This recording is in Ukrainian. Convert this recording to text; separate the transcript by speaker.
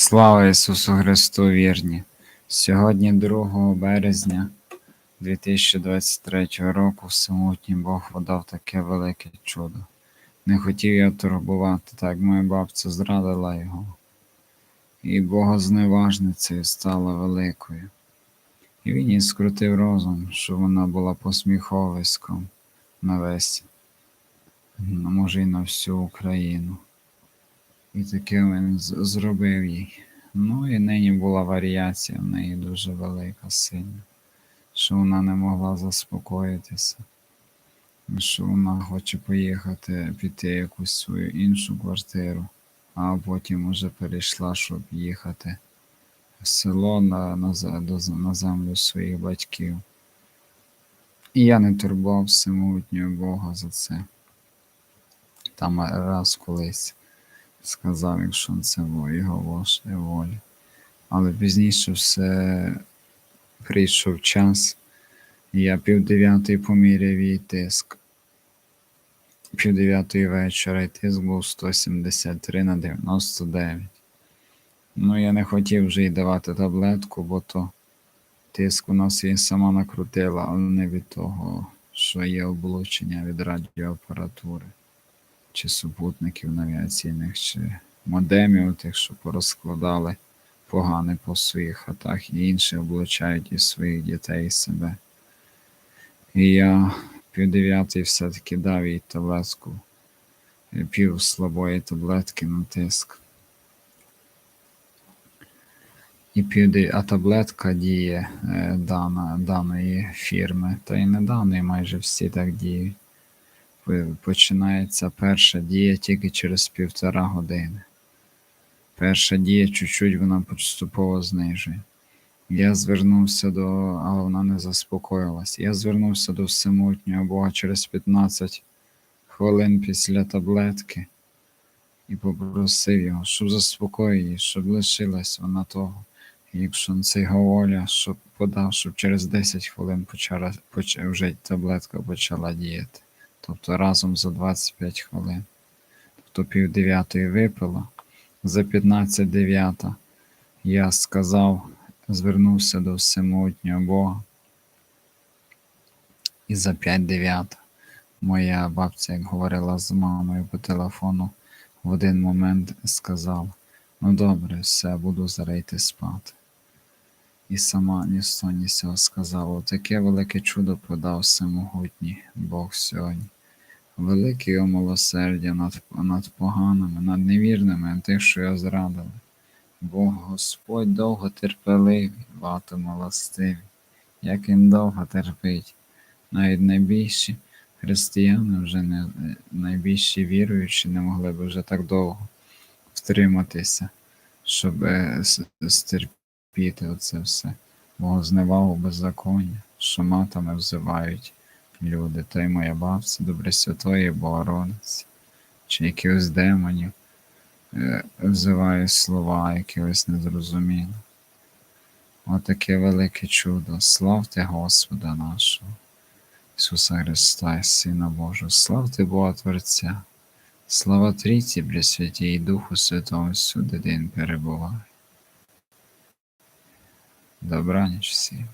Speaker 1: Слава Ісусу Христу вірні! Сьогодні 2 березня 2023 року всемогутній Бог подав таке велике чудо. Не хотів я турбувати, так моя бабця зрадила його, і богозневажницею стала великою. І він їй скрутив розум, що вона була посміховиськом на весь, ну, може, і на всю Україну. І таке він зробив їй. Ну і нині була варіація в неї дуже велика, сильна, що вона не могла заспокоїтися, що вона хоче поїхати, піти якусь свою іншу квартиру, а потім уже перейшла, щоб їхати в село на, на, на землю своїх батьків. І я не турбував всемогутнього Бога за це. Там раз колись сказав, якщо це його Божа воля. Але пізніше все прийшов час, і я півдев'ятої поміряв її тиск. Пів дев'ятої вечора і тиск був 173 на 99. Ну, я не хотів вже їй давати таблетку, бо то тиск у нас її сама накрутила, але не від того, що є облучення від радіоапаратури чи супутників навіаційних, чи модемів тих, що порозкладали погане по своїх хатах, і інші облучають і своїх дітей і себе. І я пів все-таки дав їй таблетку, е, пів слабої таблетки на тиск. І пів а таблетка діє е, дана, даної фірми, та й не даної, майже всі так діють починається перша дія тільки через півтора години. Перша дія чуть-чуть вона поступово знижує. Я звернувся до, але вона не заспокоїлась. Я звернувся до всемогутнього Бога через 15 хвилин після таблетки і попросив його, щоб заспокоїв її, щоб лишилась вона того. І якщо це його воля, щоб подав, щоб через 10 хвилин почала, поч, вже таблетка почала діяти тобто разом за 25 хвилин. Тобто пів дев'ятої випила, за 15 дев'ята я сказав, звернувся до всемогутнього Бога. І за 5 дев'ята моя бабця, як говорила з мамою по телефону, в один момент сказала: ну добре, все, буду зараз йти спати. І сама ні з того, ні з сказала, таке велике чудо подав всемогутній Бог сьогодні. Велике його милосердя над, над поганими, над невірними, тих, що його зрадили. Бог Господь довго терпеливий, багато милостивий, як він довго терпить. Навіть найбільші християни, вже не найбільші віруючі, не могли б вже так довго втриматися, щоб е, стерпіти оце все. Богозневагу беззаконня, що матами взивають люди, та й моя бабця, добре святої Богородиці, чи якихось демонів е, взиває слова якихось незрозумілі. Отаке велике чудо. Славте Господа нашого, Ісуса Христа, і Сина Божого, славте Бога Творця, слава Трійці, Пресвятій і Духу Святому, всюди, де Він перебуває. Добраніч всім.